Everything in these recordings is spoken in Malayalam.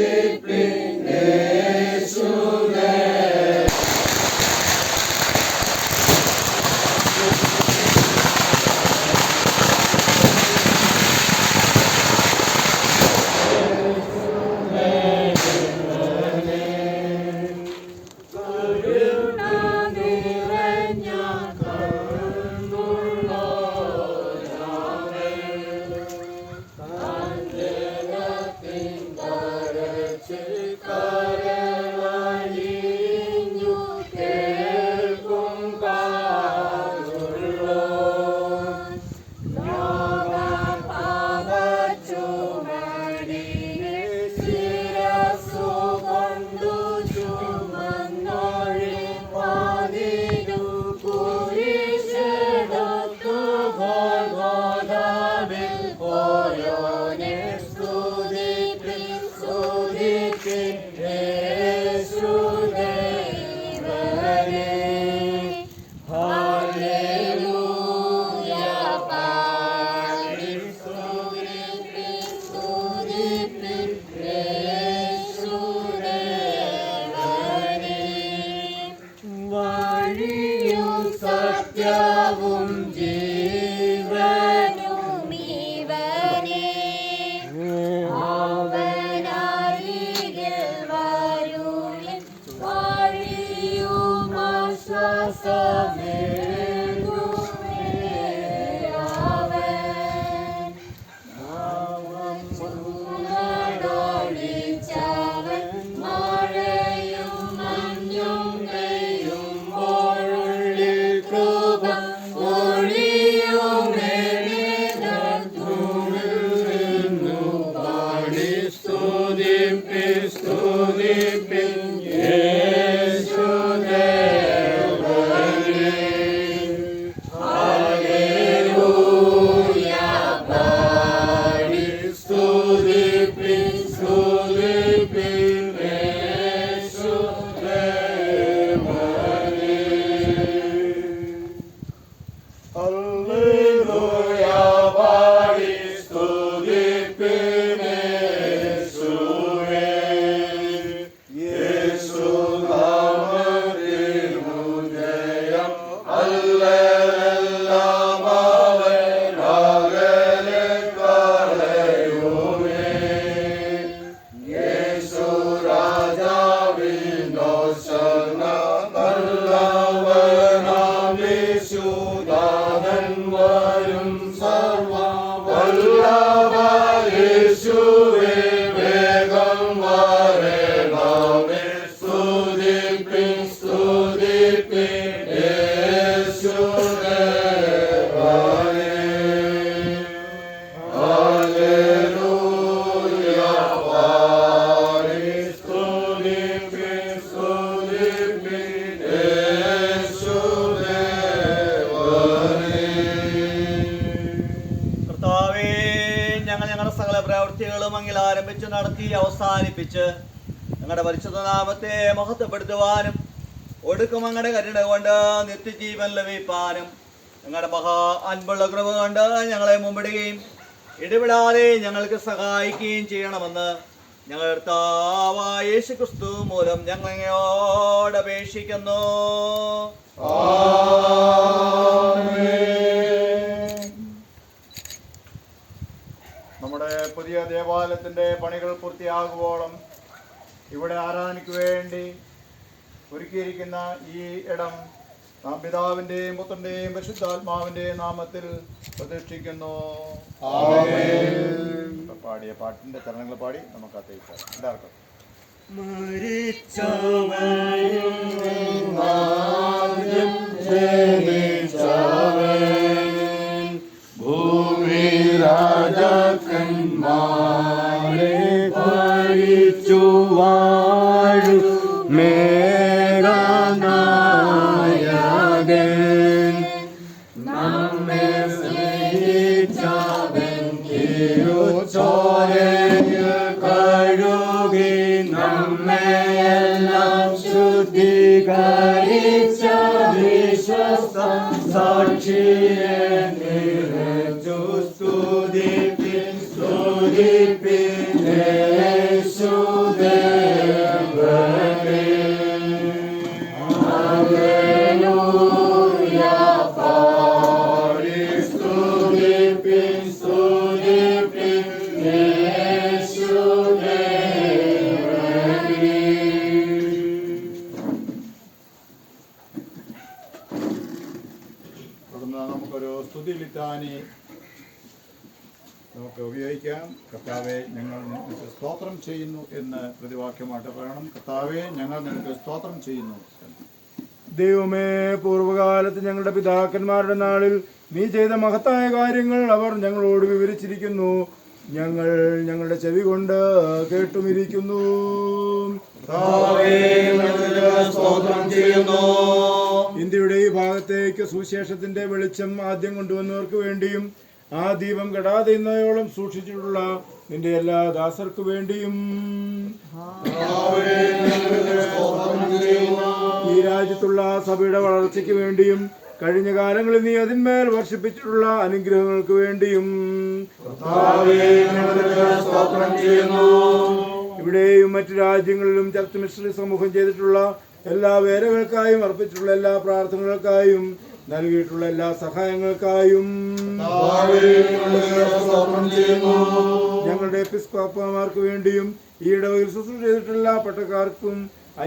discipline കർത്താവേ അവസാനിപ്പിച്ച് ഞങ്ങളുടെ പരിശുദ്ധനാമത്തെ മഹത്വപ്പെടുത്തുവാനും ഒടുക്കം അങ്ങയുടെ കരുണ കൊണ്ട് നിത്യജീവൻ ലഭിപ്പാനും ഞങ്ങളുടെ മഹാ അൻപുള്ള കൃപ കൊണ്ട് ഞങ്ങളെ മുമ്പിടുകയും ഇടപെടാതെ ഞങ്ങൾക്ക് സഹായിക്കുകയും ചെയ്യണമെന്ന് ഞങ്ങൾ യേശു ക്രിസ്തു മൂലം ഞങ്ങൾ അങ്ങയോട് നമ്മുടെ പുതിയ ദേവാലയത്തിന്റെ പണികൾ പൂർത്തിയാകുവോളം ഇവിടെ ആരാധനയ്ക്ക് വേണ്ടി ഒരുക്കിയിരിക്കുന്ന ഈ ഇടം നാം പിതാവിന്റെയും പുത്രന്റെയും പരിശുദ്ധാത്മാവിന്റെയും നാമത്തിൽ പ്രതിഷ്ഠിക്കുന്നു. പാടിയ പാട്ടിന്റെ ചരണങ്ങൾ പാടി നമുക്ക് അത്തേക്കാം എല്ലാവർക്കും Eu ഞങ്ങൾ നിനക്ക് സ്തോത്രം ചെയ്യുന്നു എന്ന് പ്രതിവാക്യമായിട്ട് പറയണം. കർത്താവെ ഞങ്ങൾ നിനക്ക് സ്തോത്രം ചെയ്യുന്നു. ദൈവമേ പൂർവകാലത്ത് ഞങ്ങളുടെ പിതാക്കന്മാരുടെ നാളിൽ നീ ചെയ്ത മഹത്തായ കാര്യങ്ങൾ അവർ ഞങ്ങളോട് വിവരിച്ചിരിക്കുന്നു. ഞങ്ങൾ ഞങ്ങളുടെ ചെവി കൊണ്ട് കേട്ടുമിരിക്കുന്നു. സ്തോത്രം ചെയ്യുന്നു. ഇന്ത്യയുടെ ഈ ഭാഗത്തേക്ക് സുവിശേഷത്തിന്റെ വെളിച്ചം ആദ്യം കൊണ്ടുവന്നവർക്ക് വേണ്ടിയും ആ ദീപം കെടാതെ ഇന്നയോളം സൂക്ഷിച്ചിട്ടുള്ള നിന്റെ എല്ലാ ദാസർക്കു വേണ്ടിയും ഈ രാജ്യത്തുള്ള സഭയുടെ വളർച്ചയ്ക്ക് വേണ്ടിയും കഴിഞ്ഞ കാലങ്ങളിൽ നീ അതിന്മേൽ വർഷിപ്പിച്ചിട്ടുള്ള അനുഗ്രഹങ്ങൾക്ക് വേണ്ടിയും ഇവിടെയും മറ്റു രാജ്യങ്ങളിലും ചർച്ച മിശ്രി സമൂഹം ചെയ്തിട്ടുള്ള എല്ലാ വേരകൾക്കായും അർപ്പിച്ചിട്ടുള്ള എല്ലാ പ്രാർത്ഥനകൾക്കായും നൽകിയിട്ടുള്ള എല്ലാ സഹായങ്ങൾക്കായും. ചെയ്യുന്നു. ഞങ്ങളുടെ എപ്പിസ്കോപ്പമാർക്ക് വേണ്ടിയും ഈ ഇടവയിൽ ശുശ്രൂഷ ചെയ്തിട്ടുള്ള പട്ടക്കാർക്കും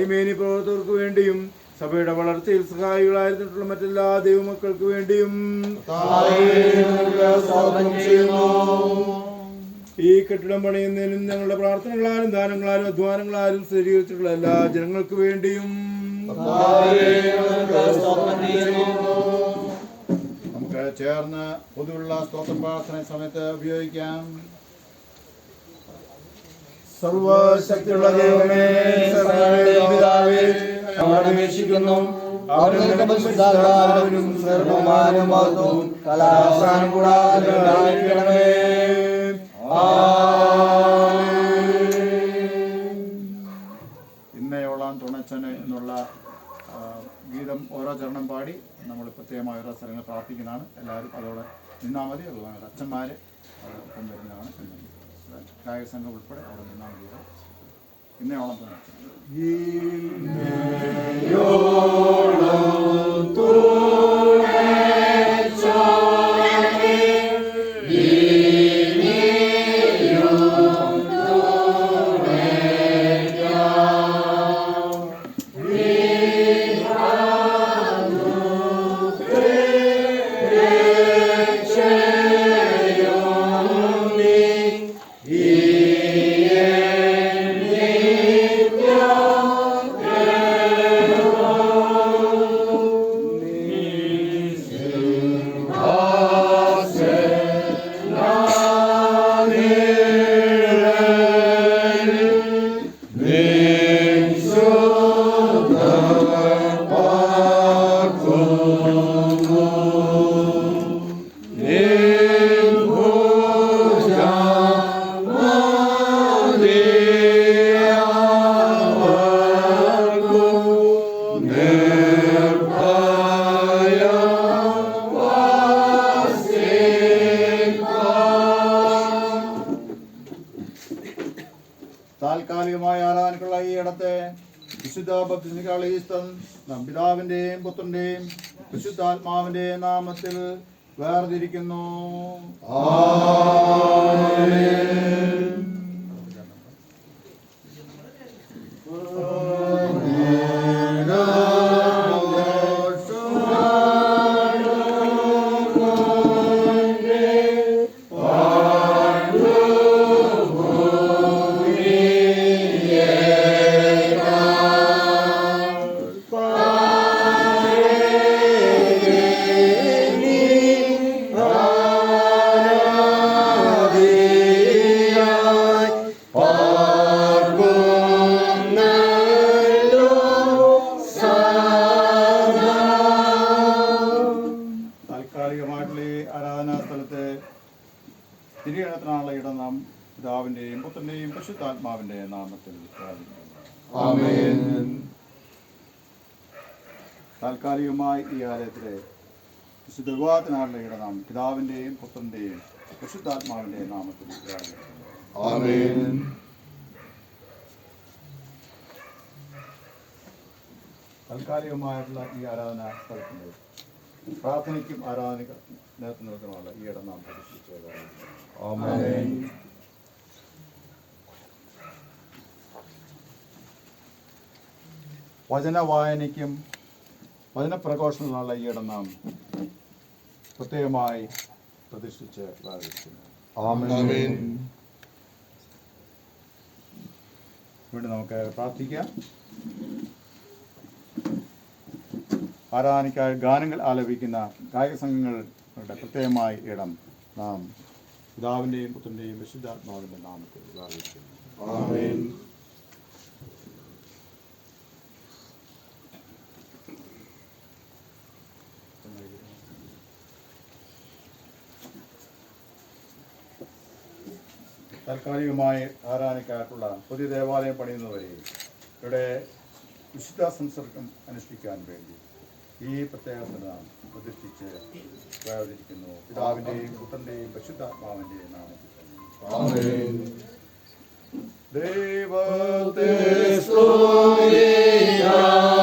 ഐമേനി പ്രവർത്തകർക്ക് വേണ്ടിയും സഭയുടെ വളർച്ചയിൽ സഹായികളായിരുന്നിട്ടുള്ള മറ്റെല്ലാ ദൈവമക്കൾക്ക് വേണ്ടിയും. ഈ കെട്ടിടം പണിയുന്നതിനും ഞങ്ങളുടെ പ്രാർത്ഥനകളാലും ദാനങ്ങളാലും അധ്വാനങ്ങളാലും സ്ഥിരീകരിച്ചിട്ടുള്ള എല്ലാ ജനങ്ങൾക്ക് വേണ്ടിയും. നമുക്ക് ചേർന്ന് പൊതുവുള്ള സ്തോത്ര പ്രാർത്ഥന സമയത്ത് ഉപയോഗിക്കാം. സർവശക്തിയുള്ള ദൈവമേ പിതാവേ ഞങ്ങൾ അപേക്ഷിക്കുന്നു. അവരുടെ പരിശുദ്ധാത്മാവിനും സർവമാനും മഹത്വവും കലാസാനം കൂടാതെ ഉണ്ടായിരിക്കണമേ. ഇന്നയോളാം തുണച്ചന് എന്നുള്ള ഗീതം ഓരോ ചരണം പാടി നമ്മൾ പ്രത്യേകമായ ഓരോ സ്ഥലങ്ങൾ പ്രാർത്ഥിക്കുന്നതാണ്. എല്ലാവരും അതോടെ നിന്നാൽ മതി. അതുപോലെ ഒപ്പം വരുന്നതാണ് ಕಾಯಕ ಸಂಘ ಉಳ್ಪಡೆ ಅವರನ್ನು ಮಾಡಿದ್ರು ಇನ್ನೇ ಅವಳಂತ ಮಾಡ್ತೀನಿ വിശുദ്ധ ഭക്തികാളീസ്തം നാം പിതാവിന്റെയും പുത്രന്റെയും വിശുദ്ധാത്മാവിന്റെയും നാമത്തിൽ വേർതിരിക്കുന്നു. താൽക്കാലികമായി ഈ ആലയത്തിലെ വിശുദ്ധ വിവാഹത്തിനാളിലയുടെ നാം പിതാവിന്റെയും പുത്രന്റെയും പരിശുദ്ധാത്മാവിന്റെയും നാമത്തിൽ താൽക്കാലികമായിട്ടുള്ള ഈ ആരാധന സ്ഥലത്തിന്റെ പ്രാർത്ഥനയ്ക്കും ആരാധന നിലനിർത്തുന്നതിനുമുള്ള ഈ ഇടം നാം പ്രതിഷ്ഠിച്ചത് വചന വായനയ്ക്കും വചനപ്രഘോഷണത്തിനുള്ള ഈ ഇടം നാം പ്രത്യേകമായി പ്രതിഷ്ഠിച്ച് പ്രാർത്ഥിക്കുന്നു. വീണ്ടും നമുക്ക് പ്രാർത്ഥിക്കാം. ആരാധനയ്ക്കായി ഗാനങ്ങൾ ആലപിക്കുന്ന ഗായക സംഘങ്ങളുടെ പ്രത്യേകമായ ഇടം നാം പിതാവിന്റെയും പുത്രന്റെയും വിശുദ്ധാത്മാവിന്റെ നാമത്തിൽ പ്രാർത്ഥിക്കുന്നു. താൽക്കാലികമായി ആരാധനയ്ക്കായിട്ടുള്ള പുതിയ ദേവാലയം പണിയുന്നവരെ ഇവിടെ വിശുദ്ധ സംസർഗം അനുഷ്ഠിക്കാൻ വേണ്ടി ഈ പ്രത്യേക നാം പ്രതിഷ്ഠിച്ച് പ്രയോജനിക്കുന്നു പിതാവിന്റെയും പുത്രന്റെയും പരിശുദ്ധാത്മാവിന്റെയും നാമത്തിൽ ദൈവത്തെ എല്ലാവർക്കും